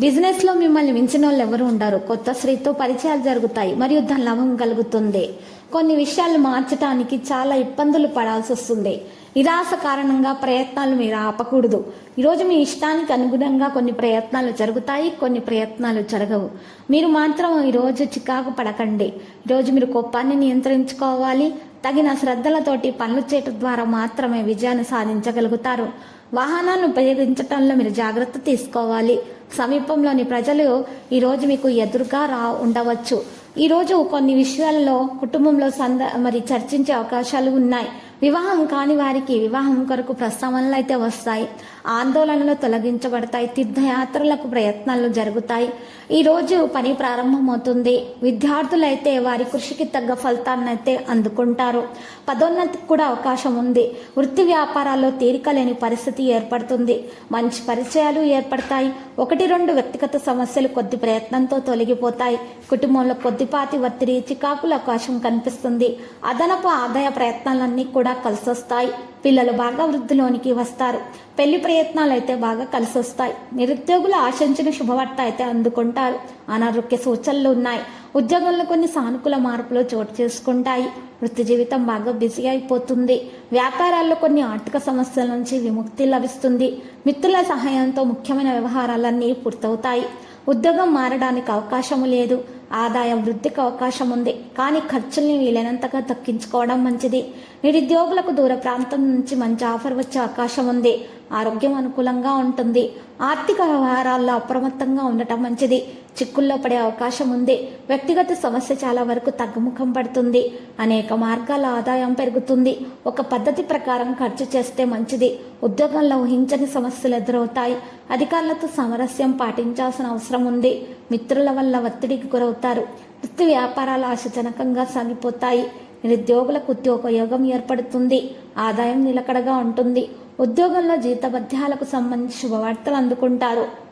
బిజినెస్లో మిమ్మల్ని మించిన వాళ్ళు ఎవరు ఉండరు. కొత్త స్త్రీతో పరిచయాలు జరుగుతాయి మరియు ధన లాభం కలుగుతుంది. కొన్ని విషయాలు మార్చడానికి చాలా ఇబ్బందులు పడాల్సి వస్తుంది. నిరాశ కారణంగా ప్రయత్నాలు మీరు ఆపకూడదు. ఈరోజు మీ ఇష్టానికి అనుగుణంగా కొన్ని ప్రయత్నాలు జరుగుతాయి కొన్ని ప్రయత్నాలు జరగవు. మీరు మాత్రం ఈరోజు చికాకు పడకండి. ఈరోజు మీరు కోపాన్ని నియంత్రించుకోవాలి. తగిన శ్రద్ధలతోటి పనులు చేయటం ద్వారా మాత్రమే విజయాన్ని సాధించగలుగుతారు. వాహనాన్ని ఉపయోగించటంలో మీరు జాగ్రత్త తీసుకోవాలి. సమీపంలోని ప్రజలు ఈరోజు మీకు ఎదురుగా రా ఉండవచ్చు. ఈరోజు కొన్ని విషయాలలో కుటుంబంలో సంద మరి చర్చించే అవకాశాలు ఉన్నాయి. వివాహం కాని వారికి వివాహం కొరకు ప్రస్తావనలు అయితే వస్తాయి. ఆందోళనలు తొలగించబడతాయి. తీర్థయాత్రలకు ప్రయత్నాలు జరుగుతాయి. ఈ రోజు పని ప్రారంభమవుతుంది. విద్యార్థులైతే వారి కృషికి తగ్గ ఫలితాన్ని అయితే అందుకుంటారు. పదోన్నతికి కూడా అవకాశం ఉంది. వృత్తి వ్యాపారాల్లో తీరిక లేని పరిస్థితి ఏర్పడుతుంది. మంచి పరిచయాలు ఏర్పడతాయి. ఒకటి రెండు వ్యక్తిగత సమస్యలు కొద్ది ప్రయత్నంతో తొలగిపోతాయి. కుటుంబంలో కొద్దిపాటి ఒత్తిడి చికాకుల అవకాశం కనిపిస్తుంది. అదనపు ఆదాయ ప్రయత్నాలన్నీ కూడా కలిసొస్తాయి. పిల్లలు బాగా వృద్ధిలోనికి వస్తారు. పెళ్ళి ప్రయత్నాలు అయితే బాగా కలిసి వస్తాయి నిరుద్యోగులు ఆశించిన శుభవార్త అయితే అందుకుంటారు. అనారోగ్య సూచనలు ఉన్నాయి. ఉద్యోగంలో కొన్ని సానుకూల మార్పులు చోటు చేసుకుంటాయి. వృత్తి జీవితం బాగా బిజీ అయిపోతుంది. వ్యాపారాల్లో కొన్ని ఆర్థిక సమస్యల నుంచి విముక్తి లభిస్తుంది. మిత్రుల సహాయంతో ముఖ్యమైన వ్యవహారాలన్నీ పూర్తవుతాయి. ఉద్యోగం మారడానికి అవకాశం లేదు. ఆదాయం వృద్ధికి అవకాశం ఉంది. కానీ ఖర్చుల్ని వీలైనంతగా తగ్గించుకోవడం మంచిది. నిరుద్యోగులకు దూర ప్రాంతం నుంచి మంచి ఆఫర్ వచ్చే అవకాశం ఉంది. ఆరోగ్యం అనుకూలంగా ఉంటుంది. ఆర్థిక వ్యవహారాల్లో అప్రమత్తంగా ఉండటం మంచిది. చిక్కుల్లో పడే అవకాశం ఉంది. వ్యక్తిగత సమస్య చాలా వరకు తగ్గుముఖం పడుతుంది. అనేక మార్గాల ఆదాయం పెరుగుతుంది. ఒక పద్ధతి ప్రకారం ఖర్చు చేస్తే మంచిది. ఉద్యోగంలో ఊహించని సమస్యలు ఎదురవుతాయి. అధికారులతో సామరస్యం పాటించాల్సిన అవసరం ఉంది. మిత్రుల వల్ల ఒత్తిడికి గురవుతారు. వృత్తి వ్యాపారాలు ఆశాజనకంగా సాగిపోతాయి. నిరుద్యోగులకు ఉద్యోగయోగం ఏర్పడుతుంది. ఆదాయం నిలకడగా ఉంటుంది. ఉద్యోగంలో జీతబద్యాలకు సంబంధించి శుభవార్తలు అందుకుంటారు.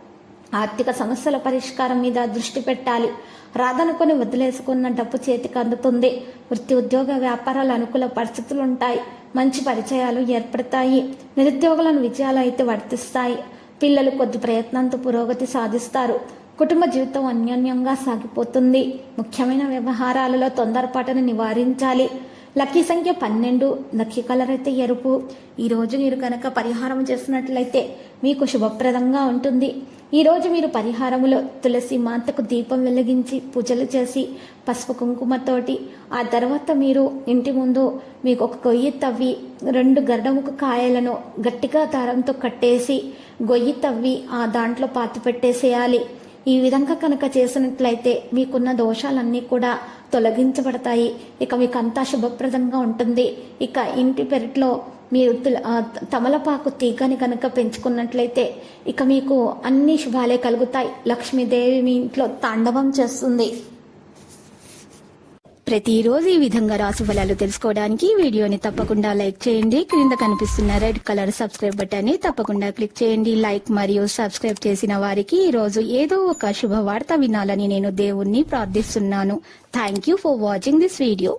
ఆర్థిక సమస్యల పరిష్కారం మీద దృష్టి పెట్టాలి. రాదనుకొని వదిలేసుకున్న డబ్బు చేతికి అందుతుంది. వృత్తి ఉద్యోగ వ్యాపారాలు అనుకూల పరిస్థితులు ఉంటాయి మంచి పరిచయాలు ఏర్పడతాయి. నిరుద్యోగులను విజయాలు అయితే వర్తిస్తాయి. పిల్లలు కొద్ది ప్రయత్నంతో పురోగతి సాధిస్తారు. కుటుంబ జీవితం అన్యోన్యంగా సాగిపోతుంది. ముఖ్యమైన వ్యవహారాలలో తొందరపాటును నివారించాలి. లక్కీ సంఖ్య పన్నెండు లక్కీ కలర్ అయితే ఎరుపు. ఈరోజు మీరు కనుక పరిహారం చేసినట్లయితే మీకు శుభప్రదంగా ఉంటుంది. ఈరోజు మీరు పరిహారములో తులసి మాతకు దీపం వెలిగించి పూజలు చేసి పసుపు కుంకుమతోటి ఆ తర్వాత మీరు ఇంటి ముందు మీకు ఒక గొయ్యి తవ్వి రెండు గర్డముకు కాయలను గట్టిగా దారంతో కట్టేసి గొయ్యి తవ్వి ఆ దాంట్లో పాతి పెట్టేసేయాలి. ఈ విధంగా కనుక చేసినట్లయితే మీకున్న దోషాలన్నీ కూడా తొలగించబడతాయి. ఇక మీకు అంతా శుభప్రదంగా ఉంటుంది. ఇక ఇంటి పెరట్లో మీరు తుల- తమలపాకు తీగని కనుక పెంచుకున్నట్లయితే ఇక మీకు అన్ని శుభాలే కలుగుతాయి. లక్ష్మీదేవి మీ ఇంట్లో తాండవం చేస్తుంది. ప్రతిరోజు ఈ విధంగా రాశి ఫలాలు తెలుసుకోవడానికి వీడియోని తప్పకుండా లైక్ చేయండి. క్రింద కనిపిస్తున్న రెడ్ కలర్ సబ్స్క్రైబ్ బటన్ని తప్పకుండా క్లిక్ చేయండి. లైక్ మరియు సబ్స్క్రైబ్ చేసిన వారికి ఈ రోజు ఏదో ఒక శుభవార్త వినాలని నేను దేవుణ్ణి ప్రార్థిస్తున్నాను. Thank you for watching this video